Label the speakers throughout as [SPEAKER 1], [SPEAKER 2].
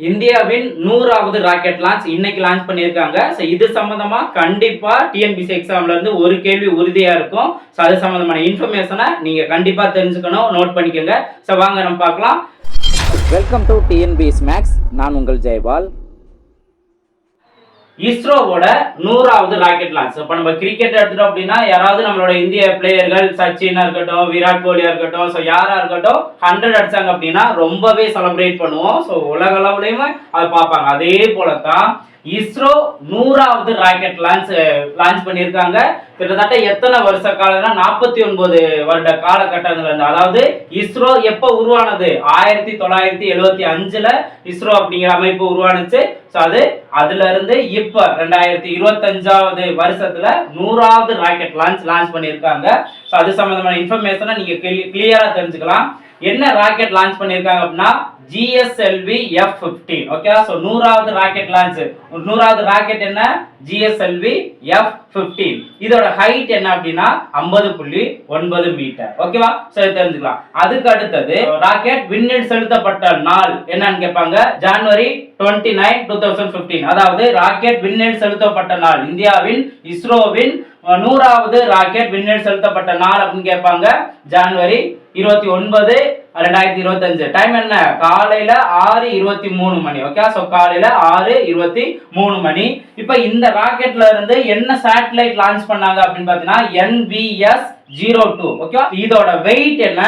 [SPEAKER 1] இந்தியாவின் நூறாவது rocket launch இன்னைக்கு லான்ச் பண்ணியிருக்காங்க. ஸோ இது சம்மந்தமாக கண்டிப்பா டிஎன்பிசி எக்ஸாம்ல இருந்து ஒரு கேள்வி உறுதியா இருக்கும். ஸோ அது சம்மந்தமான இன்ஃபர்மேஷனை நீங்க கண்டிப்பா தெரிஞ்சுக்கணும். நோட் பண்ணிக்கோங்க. ஸோ வாங்க நம்ம பார்க்கலாம்.
[SPEAKER 2] வெல்கம் டு டிஎன்பிஎஸ் மேக்ஸ் நான் உங்கள் ஜெயபால்
[SPEAKER 1] இஸ்ரோவோட நூறாவது ராக்கெட் லான்ச் இப்போ நம்ம கிரிக்கெட் எடுத்துட்டோம் அப்படின்னா யாராவது நம்மளோட இந்திய பிளேயர்கள் சச்சினா இருக்கட்டும் விராட் கோலியா இருக்கட்டும் ஸோ யாரா இருக்கட்டும் ஹண்ட்ரட் அடிச்சாங்க அப்படின்னா ரொம்பவே செலிப்ரேட் பண்ணுவோம். ஸோ உலக அளவுலையுமே அதை பார்ப்பாங்க. அதே போல தான் இஸ்ரோ நூறாவது ராக்கெட் லான்ச் லான்ச் பண்ணியிருக்காங்க. கிட்டத்தட்ட எத்தனை வருஷ காலம்னா நாற்பத்தி ஒன்பது வருட காலகட்டங்கள் இருந்து அதாவது இஸ்ரோ எப்போ உருவானது? ஆயிரத்தி தொள்ளாயிரத்தி எழுபத்தி அஞ்சுல இஸ்ரோ அப்படிங்கிற அமைப்பு உருவானுச்சு. ஸோ அது அதுல இருந்து ரெண்டாயிரத்தி இருபத்தஞ்சாவது வருஷத்துல நூறாவது ராக்கெட் லான்ச் லான்ச் பண்ணியிருக்காங்க. ஸோ அது சம்பந்தமான இன்ஃபர்மேஷனை நீங்க கிளியரா தெரிஞ்சுக்கலாம். என்ன ராக்கெட் லான்ச் பண்ணியிருக்காங்க அப்படின்னா ஜிஎஸ்எல்வி எஃப் பிப்டீன் ஓகேவா ஸோ நூறாவது ராக்கெட் லான்ச் நூறாவது ராக்கெட் என்ன? ஜிஎஸ்எல்வி எஃப் பிப்டீன் இதோட ஹைட் என்ன அப்படின்னா ஐம்பது புள்ளி ஒன்பது மீட்டர் ஓகேவா சரி தெரிஞ்சுக்கலாம். அதுக்கு அடுத்தது ராக்கெட் விண்ணில் செலுத்தப்பட்ட நாள் என்னன்னு கேட்பாங்க? January twenty nine two thousand fifteen அதாவது ராக்கெட் விண்ணில் செலுத்தப்பட்ட நாள். இந்தியாவின் இஸ்ரோவின் நூறாவது ராக்கெட் விண்ணில் செலுத்தப்பட்ட நாள் அப்படின்னு கேட்பாங்க. ஜான்வரி இருபத்தி ஒன்பது ரெண்டாயிரத்தி இருபத்தஞ்சு. டைம் என்ன? காலையில ஆறு இருபத்தி மூணு மணி. ஓகே ஸோ காலையில ஆறு இருபத்தி மூணு மணி. இப்போ இந்த ராக்கெட்ல இருந்து என்ன சேட்டலைட் லான்ச் பண்ணாங்க அப்படின்னு பார்த்தீங்கன்னா என்பிஎஸ் ஜீரோ டூ ஓகே இதோட வெயிட் என்ன?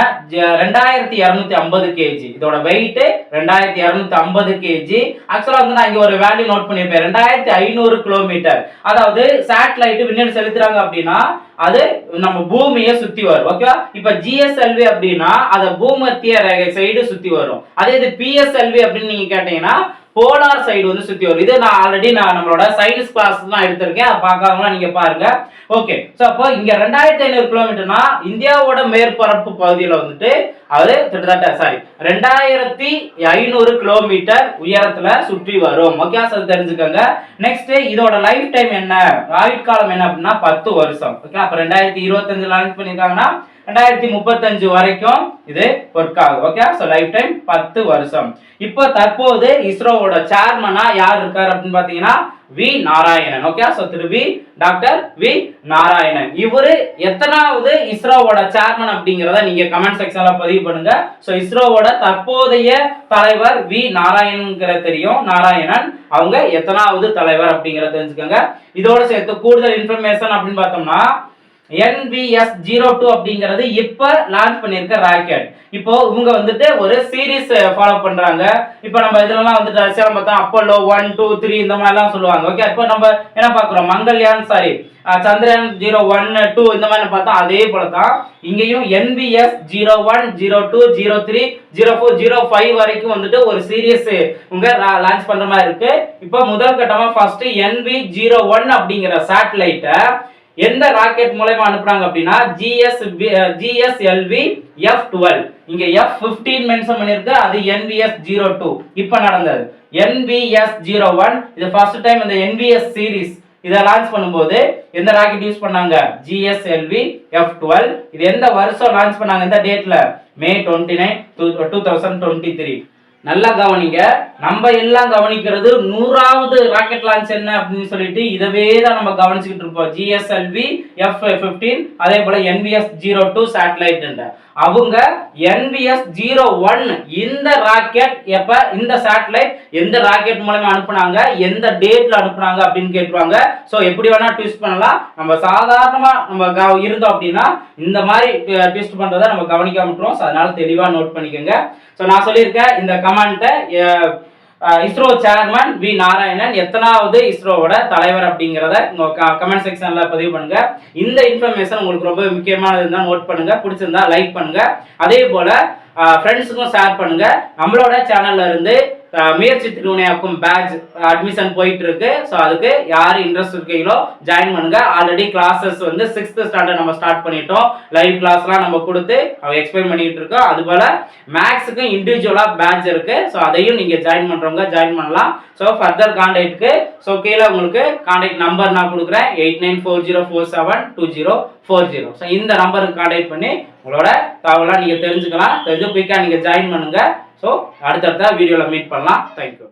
[SPEAKER 1] ரெண்டாயிரத்தி இரநூத்தி ஐம்பது கேஜி இதோட வெயிட் ரெண்டாயிரத்தி இரநூத்தி ஐம்பது கேஜி ஆக்சுவலா வந்து நான் இங்க ஒரு வேல்யூ நோட் பண்ணியிருப்பேன். ரெண்டாயிரத்தி ஐநூறு கிலோமீட்டர் அதாவது சேட்டலைட் விண்ணில் செலுத்துறாங்க அப்படின்னா அது நம்ம பூமியை சுத்தி வரும். ஓகேவா இப்ப ஜிஎஸ்எல்வி அப்படின்னா அதை பூமத்திய ரேகை சைடு சுத்தி வரும். அதே இது பிஎஸ்எல்வி அப்படின்னு நீங்க கேட்டீங்கன்னா போலார் சைடு வந்து சுத்தி வரும் இது நான் ஆல்ரெடி நான் நம்மளோட சயின்ஸ் கிளாஸ் தான் எடுத்திருக்கேன். அதை பார்க்காமலாம் நீங்க பாருங்க. ஓகே ஸோ அப்போ இங்க ரெண்டாயிரத்தி ஐநூறு கிலோமீட்டர்னா இந்தியாவோட மேற்பரப்பு பகுதியில் வந்துட்டு அது கிட்டத்தட்ட சாரி ரெண்டாயிரத்தி ஐநூறு கிலோமீட்டர் உயரத்துல சுற்றி வரும். ஓகே சார் தெரிஞ்சுக்கோங்க. நெக்ஸ்ட் இதோட லைஃப் டைம் என்ன? ஆயுட்காலம் என்ன அப்படின்னா பத்து வருஷம். ஓகே அப்ப ரெண்டாயிரத்தி இருபத்தஞ்சு லான்ச் பண்ணியிருக்காங்கன்னா ரெண்டாயிரத்தி முப்பத்தஞ்சு வரைக்கும் இது ஒர்க் ஆகும் ஓகே ஸோ லைஃப் டைம் பத்து வருஷம். இப்போ தற்போது இஸ்ரோவோட சேர்மனா யார் இருக்கார் அப்படின்னு பார்த்தீங்கன்னா வி. நாராயணன். ஓகே ஸோ திரு வி. Doctor V. நாராயணன். இவரு எத்தனாவது இஸ்ரோவோட சேர்மன் அப்படிங்கிறத நீங்க கமெண்ட் செக்ஷன்ல பதிவு பண்ணுங்க. ஸோ இஸ்ரோவோட தற்போதைய தலைவர் வி. நாராயணன்கிற தெரியும். நாராயணன் அவங்க எத்தனாவது தலைவர் அப்படிங்கிறத தெரிஞ்சுக்கோங்க. இதோட சேர்த்து கூடுதல் இன்ஃபர்மேஷன் அப்படின்னு பார்த்தோம்னா NVS ஜீரோ டூ அப்படிங்கிறது இப்ப லான்ச் பண்ணிருக்க ராக்கெட் இப்போ இவங்க வந்துட்டு ஒரு சீரீஸ் ஃபாலோ பண்றாங்க. இப்போ நம்ம இதுலலாம் வந்துட்டு ரஷ்யாவில் பார்த்தா அப்போலோ ஒன் டூ த்ரீ இந்த மாதிரிலாம் சொல்லுவாங்க. ஓகே இப்போ நம்ம என்ன பார்க்குறோம்? Mangalyaan sorry Chandrayaan zero one two இந்த மாதிரி பார்த்தா அதே போல தான் இங்கேயும் NBS zero one zero two zero three zero four zero five வரைக்கும் வந்துட்டு ஒரு சீரியஸ் உங்க லான்ச் பண்ற மாதிரி இருக்கு. இப்போ முதல் கட்டமா ஃபர்ஸ்ட் என்பி ஜீரோ ஒன் அப்படிங்கிற சேட்டலைட்டை எந்த ராக்கெட் மூலயமா அனுப்புறாங்க அப்படின்னா ஜிஎஸ் ஜிஎஸ்எல்வி எஃப் டுவெல் இங்க எஃப் பிப்டீன் மென்ஷன் பண்ணிருக்கு அது என்விஎஸ் ஜீரோ டூ இப்போ நடந்தது. என்விஎஸ் ஜீரோ ஒன் இது ஃபர்ஸ்ட் டைம் இந்த என்விஎஸ் சீரிஸ் இதை லான்ச் பண்ணும்போது எந்த ராக்கெட் யூஸ் பண்ணாங்க? ஜிஎஸ்எல்வி எஃப் டுவெல் இது எந்த வருஷம் லான்ச் பண்ணாங்க? எந்த டேட்ல May twenty nine two thousand twenty three நல்லா கவனிங்க. நம்ம எல்லாம் கவனிக்கிறது நூறாவது ராக்கெட் லான்ச் என்ன அப்படின்னு சொல்லிட்டு இதவே தான் நம்ம கவனிச்சுக்கிட்டு இருப்போம். ஜிஎஸ்எல்வி எஃப் ஃபிஃப்டீன் அதே போல என்பிஎஸ் ஜீரோ டூ சேட்டலைட் அவங்க என்பிஎஸ் ஜீரோ ஒன் இந்த ராக்கெட் எப்ப இந்த சேட்டலைட் எந்த ராக்கெட் மூலமா அனுப்புனாங்க எந்த டேட்ல அனுப்புனாங்க அப்படின்னு கேட்டுருவாங்க. ஸோ எப்படி வேணா ட்விஸ்ட் பண்ணலாம். நம்ம சாதாரணமா நம்ம இருந்தோம் அப்படின்னா இந்த மாதிரி ட்விஸ்ட் பண்றதை நம்ம கவனிக்க விட்டுருவோம். அதனால தெளிவா நோட் பண்ணிக்கோங்க. ஸோ நான் சொல்லியிருக்கேன் இந்த கமெண்ட்டை இஸ்ரோ சேர்மன் வி நாராயணன் எத்தனாவது இஸ்ரோவோட தலைவர் அப்படிங்கிறத கமெண்ட் செக்ஷன்ல பதிவு பண்ணுங்க. இந்த இன்ஃபர்மேஷன் உங்களுக்கு ரொம்ப முக்கியமானது இருந்தால் நோட் பண்ணுங்க. பிடிச்சிருந்தா லைக் பண்ணுங்க. அதே போல ஃப்ரெண்ட்ஸுக்கும் ஷேர் பண்ணுங்க. நம்மளோட சேனல்ல இருந்து முயற்சி திருவினையாக்கும் பேட்ச் அட்மிஷன் போயிட்டு இருக்கு ஸோ அதுக்கு யார் இன்ட்ரெஸ்ட் இருக்கீங்களோ ஜாயின் பண்ணுங்க. ஆல்ரெடி கிளாஸஸ் வந்து சிக்ஸ்த் ஸ்டாண்டர்ட் நம்ம ஸ்டார்ட் பண்ணிட்டோம். லைவ் கிளாஸ்லாம் நம்ம கொடுத்து எக்ஸ்பிளைன் பண்ணிட்டு இருக்கோம் அது போல மேக்ஸுக்கும் இண்டிவிஜுவலாக பேட்ச் இருக்கு. ஸோ அதையும் நீங்க ஜாயின் பண்றவங்க ஜாயின் பண்ணலாம். ஸோ ஃபர்தர் கான்டாக்ட்க்கு ஸோ கீழே உங்களுக்கு கான்டாக்ட் நம்பர் நான் கொடுக்குறேன். Eight nine four zero four seven two zero four zero so இந்த நம்பருக்கு கான்டாக்ட் பண்ணி உங்களோட தகவலாக நீங்கள் தெரிஞ்சுக்கலாம். தெரிஞ்சு குயிக்காக நீங்கள் ஜாயின் பண்ணுங்கள் ஸோ அடுத்தடுத்த வீடியோவில் மீட் பண்ணலாம். தேங்க்யூ